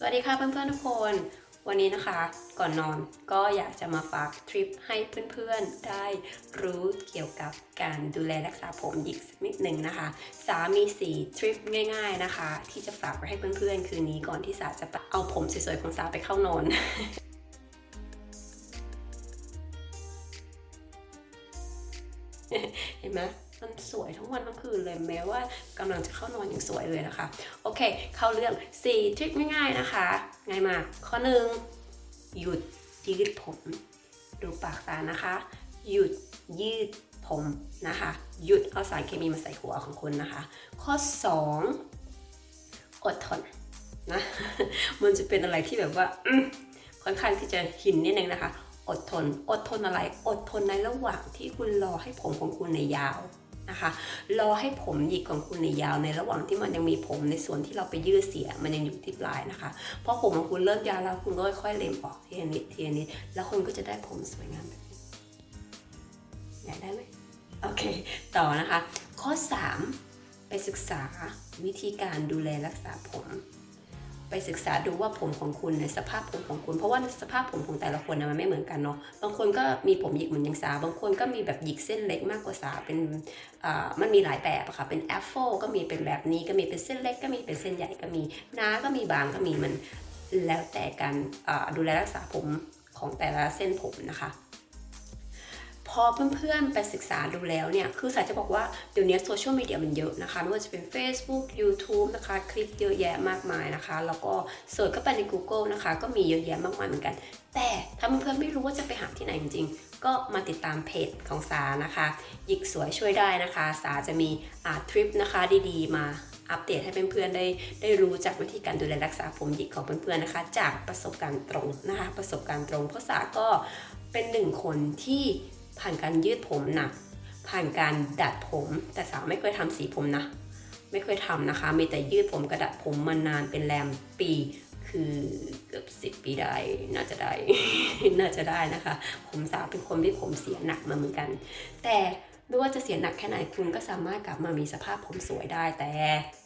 สวัสดีค่ะเพื่อนๆทุกคน วันนี้นะคะก่อนนอนก็อยากจะมาฝากทริปให้เพื่อนๆได้รู้เกี่ยวกับการดูแลรักษาผมอีกสักนิดหนึ่งนะคะ สามีสี่ทริปง่ายๆนะคะ ที่จะฝากไว้ให้เพื่อนๆ คืนนี้ก่อนที่สาจะเอาผมสวยๆของสาไปเข้านอนเห็นไหม มันสวยทั้งวันทั้งคืนเลยแม้ว่ากำลังจะเข้านอนอย่างสวยเลยนะคะ โอเค เข้าเรื่อง4ทริคง่ายๆนะคะ ง่ายมาก ข้อหนึ่งหยุดยืดผม ดูปากตานะคะ หยุดยืดผมนะคะ หยุดเอาสารเคมีมาใส่หัวของคุณนะคะ ข้อ 2 อดทนนะ มันจะเป็นอะไรที่แบบว่าค่อนข้างที่จะหินนิดนึงนะคะ อดทน อดทนอะไร อดทนในระหว่างที่คุณรอให้ผมของคุณในยาว นะคะรอให้ผมหยิกของคุณในยาวในระหว่างที่มันยังมีผมในส่วนที่เราไปยืดเสียมันยังอยู่ที่ปลายนะคะเพราะผมของคุณเริ่มยาวแล้วคุณก็ค่อยๆเล็มออกทีละนิดทีละนิดแล้วคุณก็จะได้ผมสวยงามแบบนี้อยากได้ไหมโอเค ต่อนะคะ ข้อ 3 ไปศึกษาวิธีการดูแลรักษาผม ไปศึกษาดูว่าผมของคุณในสภาพผมของคุณ เพราะว่าสภาพผมของแต่ละคนนะมันไม่เหมือนกันเนาะบางคนก็มีผมหยิกเหมือนย่างสาบางคนก็มีแบบหยิกเส้นเล็กมากกว่าสาเป็นอ่ามันมีหลายแบบอะค่ะเป็นแอฟโฟก็มีเป็นแบบนี้ก็มีเป็นเส้นเล็ก ก็มีเป็นเส้นใหญ่ก็มีหนาก็มีบางก็มีมันแล้วแต่การดูแลรักษาผมของแต่ละเส้นผมนะคะ อเพื่อนๆไปศึกษาดูแล้วเนี่ย คือสายจะบอกว่าเดี๋ยวนี้โซเชียลมีเดียมันเยอะนะคะไม่ว่าจะเป็น Facebook YouTube นะคะ คลิปเยอะแยะมากมายนะคะ แล้วก็เสิร์ชเข้าไปใน Google นะคะ ก็มีเยอะแยะมากมายเหมือนกัน แต่ถ้าเพื่อนๆไม่รู้ว่าจะไปหาที่ไหนจริงๆ ก็มาติดตามเพจของสานะคะ หยิกสวยช่วยได้นะคะ สาจะมีอาทริปนะคะดีๆ มาอัปเดตให้เพื่อนๆได้ได้รู้จากวิธีการดูแลรักษาผมหยิกของเพื่อนๆนะคะ จากประสบการณ์ตรงนะคะ ประสบการณ์ตรงเพราะสาก็เป็นหนึ่งคนที่ ผ่านการยืดผมหนัก ผ่านการดัดผม แต่สาวไม่เคยทำสีผมนะ ไม่เคยทำนะคะ มีแต่ยืดผมกระดัดผมมานานเป็นแรมปี คือเกือบสิบปีได้ น่าจะได้ น่าจะได้นะคะ ผมสาวเป็นคนที่ผมเสียหนักมาเหมือนกัน แต่ไม่ว่าจะเสียหนักแค่ไหนคุณก็สามารถกลับมามีสภาพผมสวยได้แต่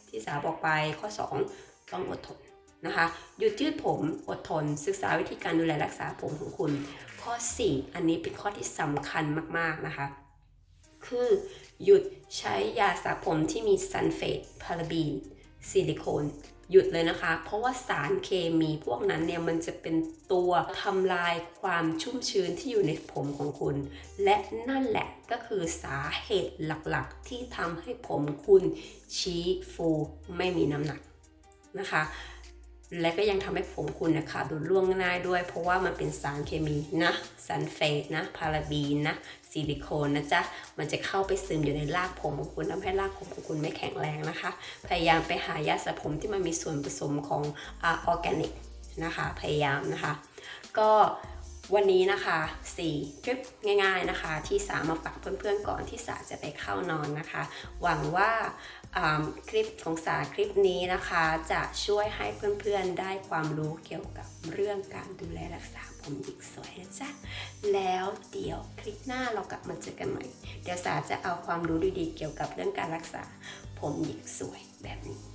ที่สาวบอกไปข้อ 2 ต้องอดทน นะคะหยุดยืดผมอดทน ศึกษาวิธีการดูแลรักษาผมของคุณ ข้อ 4 อันนี้เป็นข้อที่สำคัญมากๆนะคะคือหยุดใช้ยาสระผมที่มีซัลเฟตพาราบีนซิลิโคนหยุดเลยนะคะ เพราะว่าสารเคมีพวกนั้นเนี่ยมันจะเป็นตัวทำลายความชุ่มชื้นที่อยู่ในผมของคุณ และนั่นแหละก็คือสาเหตุหลักๆ ที่ทำให้ผมคุณชี้ฟูไม่มีน้ำหนักนะคะ และก็ยังทำให้ผมคุณนะคะดูร่วงง่ายด้วย เพราะว่ามันเป็นสารเคมีนะซันเฟตนะ พาราบีนนะซิลิโคนนะจ๊ะ มันจะเข้าไปซึมอยู่ในรากผมของคุณทำให้รากผมของคุณไม่แข็งแรงนะคะ พยายามไปหายาสระผมที่มันมีส่วนผสมของออร์แกนิกนะคะ พยายามนะคะ ก็ วันนี้นะคะ4ทริปง่าย ๆนะคะ ที่สามาฝากเพื่อนๆก่อนที่สาจะไปเข้านอนนะคะ หวังว่าอ่าคลิปของสาคลิปนี้นะคะ จะช่วยให้เพื่อนๆได้ความรู้เกี่ยวกับเรื่องการดูแลรักษาผมหยิกสวยนะจ๊ะ แล้วเดี๋ยวคลิปหน้าเรากลับมาเจอกันใหม่ เดี๋ยวสาจะเอาความรู้ดีๆ เกี่ยวกับเรื่องการรักษาผมหยิกสวยแบบนี้